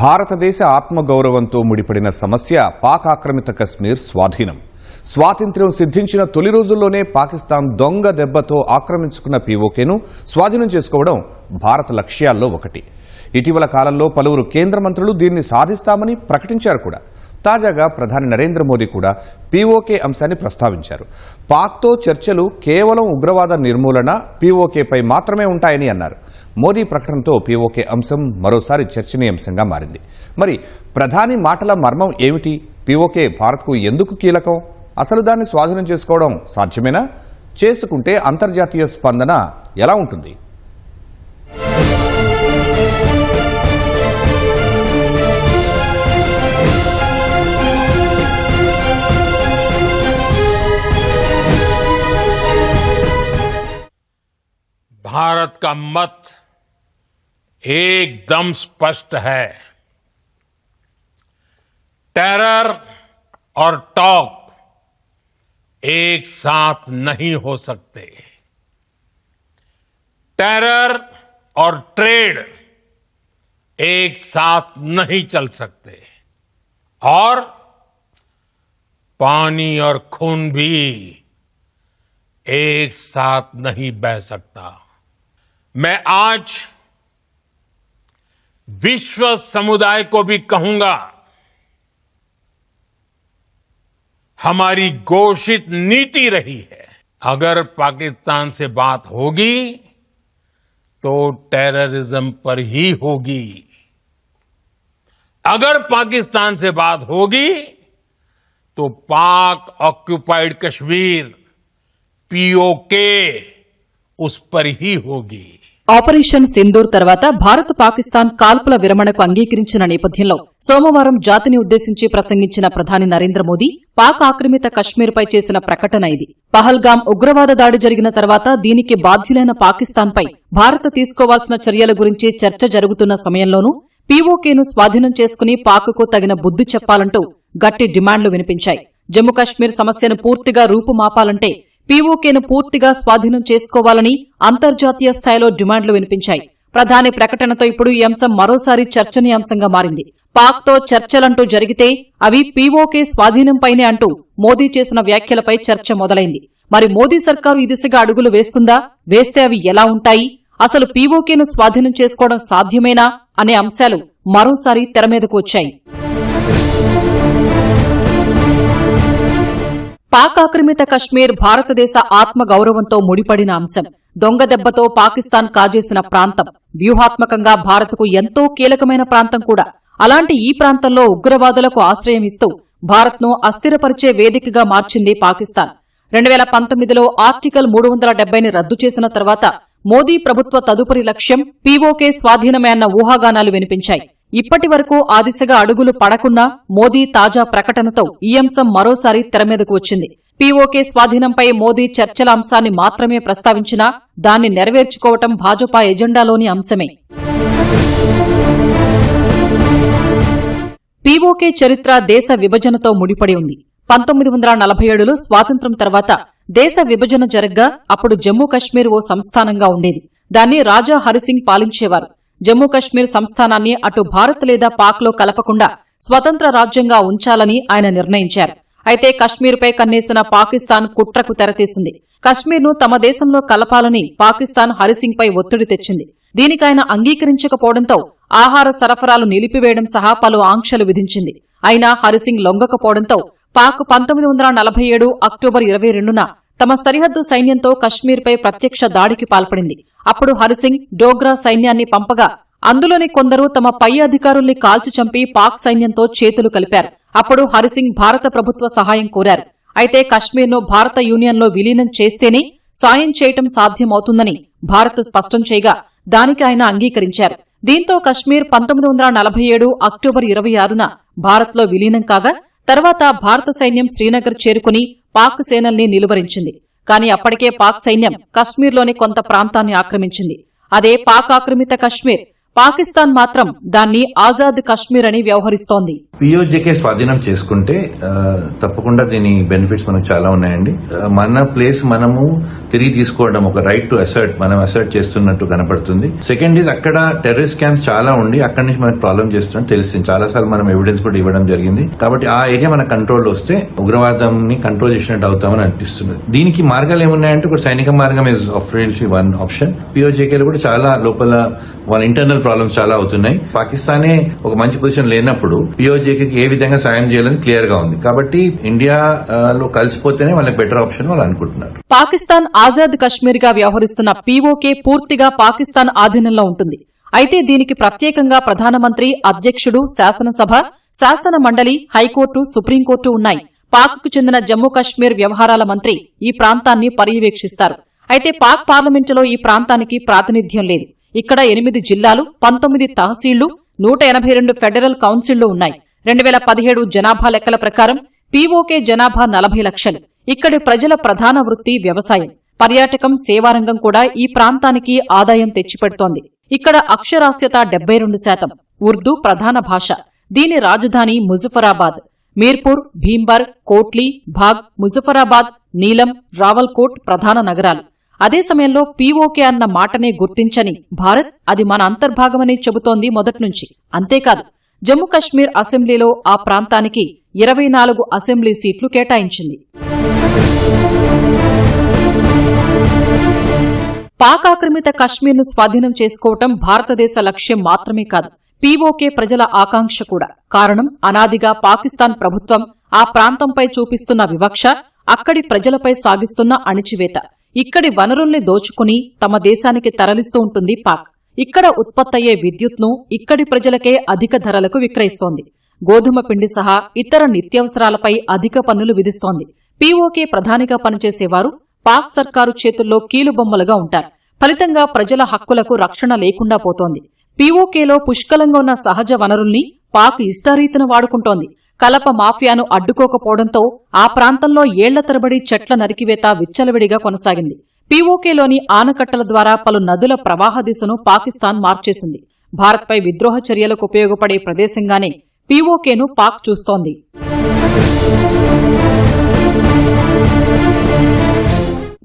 భారతదేశ ఆత్మగౌరవంతో ముడిపడిన సమస్య పాక్ ఆక్రమిత కశ్మీర్ స్వాధీనం. స్వాతంత్ర్యం సిద్ధించిన తొలి రోజుల్లోనే పాకిస్తాన్ దొంగ దెబ్బతో ఆక్రమించుకున్న పీఓకేను స్వాధీనం చేసుకోవడం భారత లక్ష్యాల్లో ఒకటి. ఇటీవల కాలంలో పలువురు కేంద్ర మంత్రులు దీన్ని సాధిస్తామని ప్రకటించారు కూడా. తాజాగా ప్రధాని నరేంద్ర మోదీ కూడా పీఓకే అంశాన్ని ప్రస్తావించారు. పాక్తో చర్చలు కేవలం ఉగ్రవాద నిర్మూలన పీఓకేపై మాత్రమే ఉంటాయని అన్నారు. మోదీ ప్రకటనతో పీఓకే అంశం మరోసారి చర్చనీయాంశంగా మారింది మరి ప్రధాని మాటల మర్మం ఏమిటి పీఓకే భారత్కు ఎందుకు కీలకం అసలు దాన్ని స్వాధీనం చేసుకోవడం సాధ్యమేనా చేసుకుంటే అంతర్జాతీయ స్పందన ఎలా ఉంటుంది भारत का मत एकदम स्पष्ट है। टेरर और टॉक एक साथ नहीं हो सकते। टेरर और ट्रेड एक साथ नहीं चल सकते। और पानी और खून भी एक साथ नहीं बह सकता। मैं आज विश्व समुदाय को भी कहूँगा, हमारी घोषित नीति रही है। अगर पाकिस्तान से बात होगी तो टेररिज्म पर ही होगी। अगर पाकिस्तान से बात होगी तो पाक ऑक्यूपाइड कश्मीर पीओके उस पर ही होगी। ఆపరేషన్ సింధూర్ తర్వాత భారత్ పాకిస్తాన్ కాల్పుల విరమణకు అంగీకరించిన నేపథ్యంలో సోమవారం జాతిని ఉద్దేశించి ప్రసంగించిన ప్రధాని నరేంద్ర మోదీ పాక్ ఆక్రమిత కశ్మీర్పై చేసిన ప్రకటన ఇది. పహల్గాం ఉగ్రవాద దాడి జరిగిన తర్వాత దీనికి బాధ్యులైన పాకిస్తాన్పై భారత్ తీసుకోవాల్సిన చర్యల గురించి చర్చ జరుగుతున్న సమయంలోనూ పీఓకేను స్వాధీనం చేసుకుని పాక్కు తగిన బుద్ది చెప్పాలంటూ గట్టి డిమాండ్లు వినిపించాయి. జమ్మూ కశ్మీర్ సమస్యను పూర్తిగా రూపుమాపాలంటే పీఓకేను పూర్తిగా స్వాధీనం చేసుకోవాలని అంతర్జాతీయ స్థాయిలో డిమాండ్లు వినిపించాయి. ప్రధాని ప్రకటనతో ఇప్పుడు ఈ అంశం మరోసారి చర్చనీయాంశంగా మారింది. పాక్తో చర్చలంటూ జరిగితే అవి పీఓకే స్వాధీనంపైనే అంటూ మోదీ చేసిన వ్యాఖ్యలపై చర్చ మొదలైంది. మరి మోదీ సర్కారు ఈ దిశగా అడుగులు వేస్తుందా? వేస్తే అవి ఎలా ఉంటాయి? అసలు పీఓకేను స్వాధీనం చేసుకోవడం సాధ్యమేనా? అనే అంశాలు మరోసారి తెరమీదకు వచ్చాయి. పాక్ ఆక్రమిత కశ్మీర్ భారతదేశ ఆత్మగౌరవంతో ముడిపడిన అంశం. దొంగ దెబ్బతో పాకిస్తాన్ కాజేసిన ప్రాంతం. వ్యూహాత్మకంగా భారత్కు ఎంతో కీలకమైన ప్రాంతం కూడా. అలాంటి ఈ ప్రాంతంలో ఉగ్రవాదులకు ఆశ్రయం ఇస్తూ భారత్ను అస్థిరపరిచే వేదికగా మార్చింది పాకిస్తాన్. రెండు వేల పంతొమ్మిదిలో ఆర్టికల్ మూడు వందల డెబ్బైని రద్దు చేసిన తర్వాత మోదీ ప్రభుత్వ తదుపరి లక్ష్యం పీఓకే స్వాధీనమే అన్న ఊహాగానాలు వినిపించాయి. ఇప్పటి వరకు ఆ దిశగా అడుగులు పడకున్నా మోదీ తాజా ప్రకటనతో ఈ అంశం మరోసారి తెరమీదకు వచ్చింది. పీఓకే స్వాధీనంపై మోదీ చర్చల అంశాన్ని మాత్రమే ప్రస్తావించినా దాన్ని నెరవేర్చుకోవటం భాజపా ఎజెండాలోని అంశమే. పీఓకే చరిత్ర దేశ విభజనతో ముడిపడి ఉంది. పంతొమ్మిది వందల నలభై ఏడులో స్వాతంత్ర్యం తర్వాత దేశ విభజన జరగ్గా అప్పుడు జమ్మూ కశ్మీర్ ఓ సంస్థానంగా ఉండేది. దాన్ని రాజా హరిసింగ్ పాలించేవారు. జమ్మూ కశ్మీర్ సంస్థానాన్ని అటు భారత్ లేదా పాక్లో కలపకుండా స్వతంత్ర రాజ్యంగా ఉంచాలని ఆయన నిర్ణయించారు. అయితే కశ్మీర్పై కన్నేసిన పాకిస్తాన్ కుట్రకు తెరతీసింది. కశ్మీర్ను తమ దేశంలో కలపాలని పాకిస్తాన్ హరిసింగ్పై ఒత్తిడి తెచ్చింది. దీనికాయన అంగీకరించకపోవడంతో ఆహార సరఫరాలు నిలిపివేయడం సహా పలు ఆంక్షలు విధించింది. అయినా హరిసింగ్ లొంగకపోవడంతో పాక్ పంతొమ్మిది వందల నలభై ఏడు అక్టోబర్ ఇరవై రెండున తమ సరిహద్దు సైన్యంతో కశ్మీర్పై ప్రత్యక్ష దాడికి పాల్పడింది. అప్పుడు హరిసింగ్ డోగ్రా సైన్యాన్ని పంపగా అందులోని కొందరు తమ పై అధికారుల్ని కాల్చి చంపి పాక్ సైన్యంతో చేతులు కలిపారు. అప్పుడు హరిసింగ్ భారత ప్రభుత్వ సహాయం కోరారు. అయితే కశ్మీర్ను భారత యూనియన్లో విలీనం చేస్తేనే సాయం చేయటం సాధ్యమవుతుందని భారత్ స్పష్టం చేయగా దానికి ఆయన అంగీకరించారు. దీంతో కశ్మీర్ పంతొమ్మిది వందల నలభై ఏడు అక్టోబర్ ఇరవై ఆరున భారత్లో విలీనం కాగా తర్వాత భారత సైన్యం శ్రీనగర్ చేరుకుని పాక్ సేనల్ని నిలువరించింది. కానీ అప్పటికే పాక్ సైన్యం కశ్మీర్లోని కొంత ప్రాంతాన్ని ఆక్రమించింది. అదే పాక్ ఆక్రమిత కశ్మీర్ పాకిస్తాన్ మాత్రం దాన్ని ఆజాద్ కశ్మీర్ అని వ్యవహరిస్తోంది. పిఓజేకే స్వాధీనం చేసుకుంటే తప్పకుండా దీని బెనిఫిట్స్ మనకు చాలా ఉన్నాయండి. మన ప్లేస్ మనము తిరిగి తీసుకోవడం ఒక రైట్ టు అసర్ట్ మనం అసర్ట్ చేస్తున్నట్టు కనపడుతుంది. సెకండ్ ఈజ్ అక్కడ టెర్రరిస్ట్ క్యాంప్స్ చాలా ఉండి అక్కడి నుంచి మనకు ప్రాబ్లం చేస్తున్నాం తెలిసింది చాలా సార్లు మనం ఎవిడెన్స్ కూడా ఇవ్వడం జరిగింది. కాబట్టి ఆ ఏరియా మన కంట్రోల్ వస్తే ఉగ్రవాదం ని కంట్రోల్ చేసినట్టు అవుతామని అనిపిస్తుంది. దీనికి మార్గాలు ఏమున్నాయంటే ఇప్పుడు సైనిక మార్గం ఇస్ ఆఫ్ వన్ ఆప్షన్ పిఓజేకేలు కూడా చాలా లోపల వాళ్ళ ఇంటర్నల్ ప్రాబ్లమ్స్ చాలా అవుతున్నాయి. పాకిస్తానే ఒక మంచి పొజిషన్ లేనప్పుడు పిఓజేకి ఏ విధంగా సాయం చేయాలని క్లియర్గా ఉంది. కాబట్టి ఇండియా లో కలిసిపోతేనే వాళ్ళకి బెటర్ ఆప్షన్ వాళ్ళు అనుకుంటున్నారు. పాకిస్తాన్ ఆజాద్ కశ్మీర్గా వ్యవహరిస్తున్న పీఓకే పూర్తిగా పాకిస్తాన్ ఆధీనంలో ఉంటుంది. అయితే దీనికి ప్రత్యేకంగా ప్రధానమంత్రి అధ్యక్షుడు శాసనసభ శాసన మండలి హైకోర్టు సుప్రీంకోర్టు ఉన్నాయి. పాక్కు చెందిన జమ్మూ కశ్మీర్ వ్యవహారాల మంత్రి ఈ ప్రాంతాన్ని పర్యవేక్షిస్తారు. అయితే పాక్ పార్లమెంటులో ఈ ప్రాంతానికి ప్రాతినిధ్యం లేదు. ఇక్కడ ఎనిమిది జిల్లాలు పంతొమ్మిది తహసీళ్ళు నూట ఎనభై రెండు ఫెడరల్ కౌన్సిళ్ళు ఉన్నాయి. రెండు వేల పదిహేడు జనాభా లెక్కల ప్రకారం పీఓకే జనాభా నలభై లక్షలు. ఇక్కడి ప్రజల ప్రధాన వృత్తి వ్యవసాయం. పర్యాటకం సేవారంగం కూడా ఈ ప్రాంతానికి ఆదాయం తెచ్చిపెడుతోంది. ఇక్కడ అక్షరాస్యత డెబ్బై రెండు శాతం. ఉర్దూ ప్రధాన భాష. దీని రాజధాని ముజఫరాబాద్. మీర్పూర్ భీంబర్ కోట్లీ భాగ్ ముజఫరాబాద్ నీలం రావల్కోట్ ప్రధాన నగరాలు. అదే సమయంలో పీఓకే అన్న మాటనే గుర్తించని భారత్ అది మన అంతర్భాగమని చెబుతోంది మొదట్నుంచి అంతేకాదు జమ్మూ కశ్మీర్ అసెంబ్లీలో ఆ ప్రాంతానికి ఇరవై నాలుగు అసెంబ్లీ సీట్లు కేటాయించింది. పాక్ ఆక్రమిత కశ్మీర్ను స్వాధీనం చేసుకోవటం భారతదేశ లక్ష్యం మాత్రమే కాదు పీఓకే ప్రజల ఆకాంక్ష కూడా. కారణం అనాదిగా పాకిస్తాన్ ప్రభుత్వం ఆ ప్రాంతంపై చూపిస్తున్న వివక్ష అక్కడి ప్రజలపై సాగిస్తున్న అణిచివేత. ఇక్కడి వనరుల్ని దోచుకుని తమ దేశానికి తరలిస్తూ ఉంటుంది పాక్. ఇక్కడ ఉత్పత్తయ్యే విద్యుత్ను ఇక్కడి ప్రజలకే అధిక ధరలకు విక్రయిస్తోంది. గోధుమ పిండి సహా ఇతర నిత్యావసరాలపై అధిక పన్నులు విధిస్తోంది. పీఓకే ప్రధానిగా పనిచేసేవారు పాక్ సర్కారు చేతుల్లో కీలుబొమ్మలుగా ఉంటారు. ఫలితంగా ప్రజల హక్కులకు రక్షణ లేకుండా పోతోంది. పీఓకేలో పుష్కలంగా ఉన్న సహజ వనరుల్ని పాక్ ఇష్టారీతిన వాడుకుంటోంది. కలప మాఫియాను అడ్డుకోకపోవడంతో ఆ ప్రాంతంలో ఏళ్ళ తరబడి చెట్ల నరికివేత విచ్చలవిడిగా కొనసాగింది. పీఓకేలోని ఆనకట్టల ద్వారా పలు నదుల ప్రవాహ దిశను పాకిస్తాన్ మార్చేసింది. భారత్పై విద్రోహ చర్యలకు ఉపయోగపడే ప్రదేశంగానే పీఓకేను పాక్ చూస్తోంది.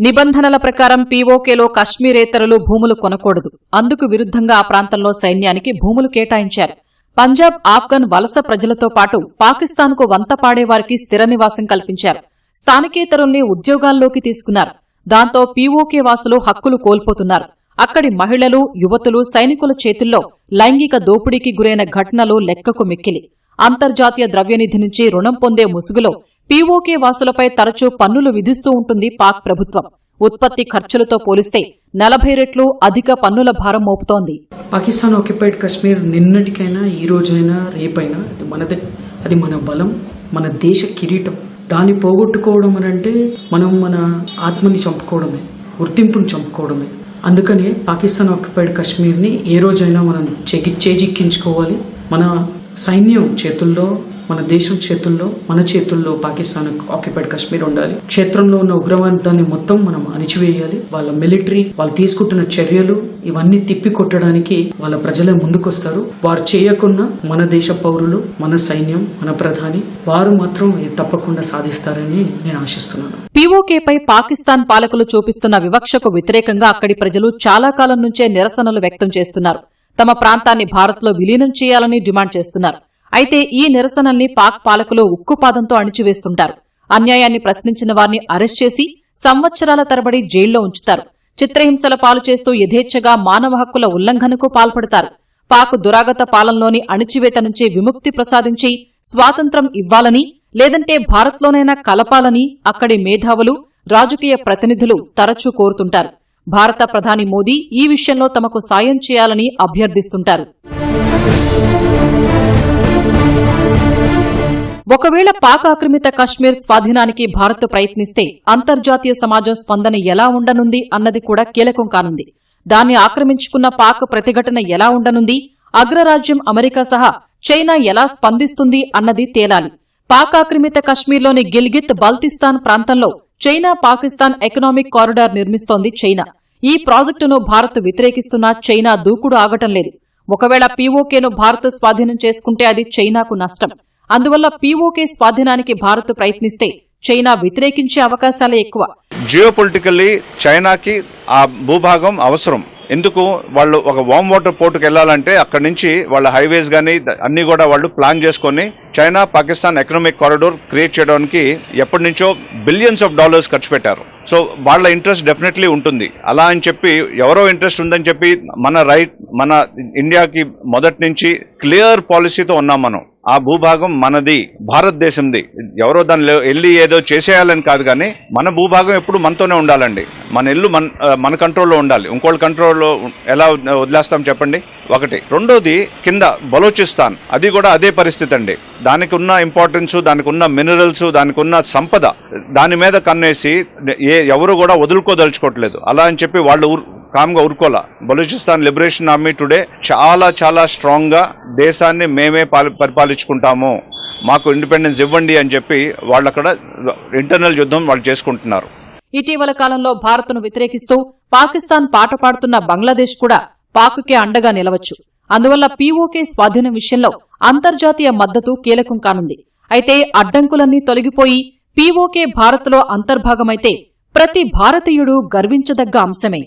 నిబంధనల ప్రకారం పీఓకేలో కశ్మీరేతరులు భూములు కొనకూడదు. అందుకు విరుద్ధంగా ఆ ప్రాంతంలో సైన్యానికి భూములు కేటాయించారు. పంజాబ్ ఆఫ్ఘన్ వలస ప్రజలతో పాటు పాకిస్తాన్కు వంత పాడేవారికి స్థిర నివాసం కల్పించారు. స్థానికేతరుల్ని ఉద్యోగాల్లోకి తీసుకున్నారు. దాంతో పీఓకే వాసులు హక్కులు కోల్పోతున్నారు. అక్కడి మహిళలు యువతులు సైనికుల చేతుల్లో లైంగిక దోపిడీకి గురైన ఘటనలు లెక్కకు మిక్కిలి. అంతర్జాతీయ ద్రవ్యనిధి నుంచి రుణం పొందే ముసుగులో పీఓకే వాసులపై తరచూ పన్నులు విధిస్తూ ఉంటుంది పాక్ ప్రభుత్వం. ఉత్పత్తి ఖర్చులతో పోలిస్తే నలభై రెట్లు అధిక పన్నుల భారం మోపుతోంది. పాకిస్తాన్ ఆక్యుపైడ్ కశ్మీర్ నిన్నటికైనా ఈ రోజైనా రేపైనా మనదే. అది మన బలం మన దేశ కిరీటం. దాన్ని పోగొట్టుకోవడం అని అంటే మనం మన ఆత్మని చంపుకోవడమే గుర్తింపుని చంపుకోవడమే. అందుకనే పాకిస్తాన్ ఆక్యుపైడ్ కశ్మీర్ని ఏ రోజైనా మనం చేకి చేజిక్కించుకోవాలి. మన సైన్యం చేతుల్లో మన దేశం చేతుల్లో మన చేతుల్లో పాకిస్తాన్ ఆక్యుపైడ్ కాశ్మీర్ ఉండాలి. క్షేత్రంలో ఉన్న ఉగ్రవాదాన్ని మొత్తం మనం అణిచివేయాలి. వాళ్ళ మిలిటరీ వాళ్ళు తీసుకుంటున్న చర్యలు ఇవన్నీ తిప్పి కొట్టడానికి వాళ్ళ ప్రజలే ముందుకొస్తారు. వారు చేయకున్న మన దేశ పౌరులు మన సైన్యం మన ప్రధాని వారు మాత్రం తప్పకుండా సాధిస్తారని నేను ఆశిస్తున్నాను. పీఓకేపై పాకిస్తాన్ పాలకులు చూపిస్తున్న వివక్షకు వ్యతిరేకంగా అక్కడి ప్రజలు చాలా కాలం నుంచే నిరసనలు వ్యక్తం చేస్తున్నారు. తమ ప్రాంతాన్ని భారత్లో విలీనం చేయాలని డిమాండ్ చేస్తున్నారు. అయితే ఈ నిరసనల్ని పాక్ పాలకులు ఉక్కుపాదంతో అణిచివేస్తుంటారు. అన్యాయాన్ని ప్రశ్నించిన వారిని అరెస్ట్ చేసి సంవత్సరాల తరబడి జైల్లో ఉంచుతారు. చిత్రహింసల పాలు చేస్తూ యథేచ్ఛగా మానవ హక్కుల ఉల్లంఘనకు పాల్పడతారు. పాక్ దురాగత పాలనలోని అణిచివేత నుంచి విముక్తి ప్రసాదించి స్వాతంత్రం ఇవ్వాలని లేదంటే భారత్లోనైనా కలపాలని అక్కడి మేధావులు రాజకీయ ప్రతినిధులు తరచూ కోరుతుంటారు. భారత ప్రధాని మోదీ ఈ విషయంలో తమకు సాయం చేయాలని అభ్యర్థిస్తుంటారు. ఒకవేళ పాక్ ఆక్రమిత కశ్మీర్ స్వాధీనానికి భారత్ ప్రయత్నిస్తే అంతర్జాతీయ సమాజం స్పందన ఎలా ఉండనుంది అన్నది కూడా కీలకం కానుంది. దాన్ని ఆక్రమించుకున్న పాక్ ప్రతిఘటన ఎలా ఉండనుంది అగ్రరాజ్యం అమెరికా సహా చైనా ఎలా స్పందిస్తుంది అన్నది తేలాలి. పాక్ ఆక్రమిత కశ్మీర్లోని గిల్గిత్ బల్తిస్తాన్ ప్రాంతంలో చైనా పాకిస్తాన్ ఎకనామిక్ కారిడార్ నిర్మిస్తోంది చైనా. ఈ ప్రాజెక్టును భారత్ వ్యతిరేకిస్తున్నా చైనా దూకుడు ఆగటం లేదు. ఒకవేళ పీఓకేను భారత్ స్వాధీనం చేసుకుంటే అది చైనాకు నష్టం. అందువల్ల పీఓకే స్వాధీనానికి భారత్ ప్రయత్నిస్తే చైనా వ్యతిరేకించే అవకాశాలే ఎక్కువ. జియో పొలిటికల్లీ చైనాకి ఆ భూభాగం అవసరం. ఎందుకు? వాళ్ళు ఒక వామ్ వాటర్ పోర్టుకు వెళ్ళాలంటే అక్కడి నుంచి వాళ్ళ హైవేస్ కానీ అన్ని కూడా వాళ్ళు ప్లాన్ చేసుకొని China Pakistan economic corridor create చేయడానికి ఎప్పటి నుంచో బిలియన్స్ ఆఫ్ డాలర్స్ ఖర్చు పెట్టారు. సో వాళ్ళ ఇంట్రెస్ట్ డెఫినెట్లీ ఉంటుంది. అలా అని చెప్పి ఎవరో ఇంట్రెస్ట్ ఉందని చెప్పి మన రైట్ మన ఇండియాకి మొదటి నుంచి క్లియర్ పాలసీతో ఉన్నాం మనం. ఆ భూభాగం మనది భారతదేశంది. ఎవరో దానిలో వెళ్ళి ఏదో చేసేయాలని కాదు కానీ మన భూభాగం ఎప్పుడు మనతోనే ఉండాలండి. మన ఇల్లు మన మన కంట్రోల్లో ఉండాలి. ఇంకోళ్ళ కంట్రోల్లో ఎలా వదిలేస్తాం చెప్పండి? ఒకటి. రెండోది కింద బలోచిస్తాన్. అది కూడా అదే పరిస్థితి అండి దానికి ఉన్న ఇంపార్టెన్స్ దానికి ఉన్న మినరల్స్ దానికి ఉన్న సంపద దాని మీద కన్నేసి ఏ ఎవరు కూడా వదులుకోదలుచుకోవట్లేదు. అలా అని చెప్పి వాళ్ళు కామ్గా ఊరుకోలా బలూచిస్తాన్ లిబరేషన్ ఆర్మీ టుడే చాలా చాలా స్ట్రాంగ్గా దేశాన్ని మేమే పరిపాలించుకుంటాము. మాకు ఇండిపెండెన్స్ ఇవ్వండి అని చెప్పి వాళ్ళు అక్కడ ఇంటర్నల్ యుద్ధం వాళ్ళు చేసుకుంటున్నారు. ఇటీవల కాలంలో భారత్ను వ్యతిరేకిస్తూ పాకిస్తాన్ పాట పాడుతున్న బంగ్లాదేశ్ కూడా పాక్కే అండగా నిలవచ్చు. అందువల్ల పీఓకే స్వాధీనం విషయంలో అంతర్జాతీయ మద్దతు కీలకం కానుంది. అయితే అడ్డంకులన్నీ తొలగిపోయి పీఓకే భారత్లో అంతర్భాగమైతే ప్రతి భారతీయుడు గర్వించదగ్గ అంశమే.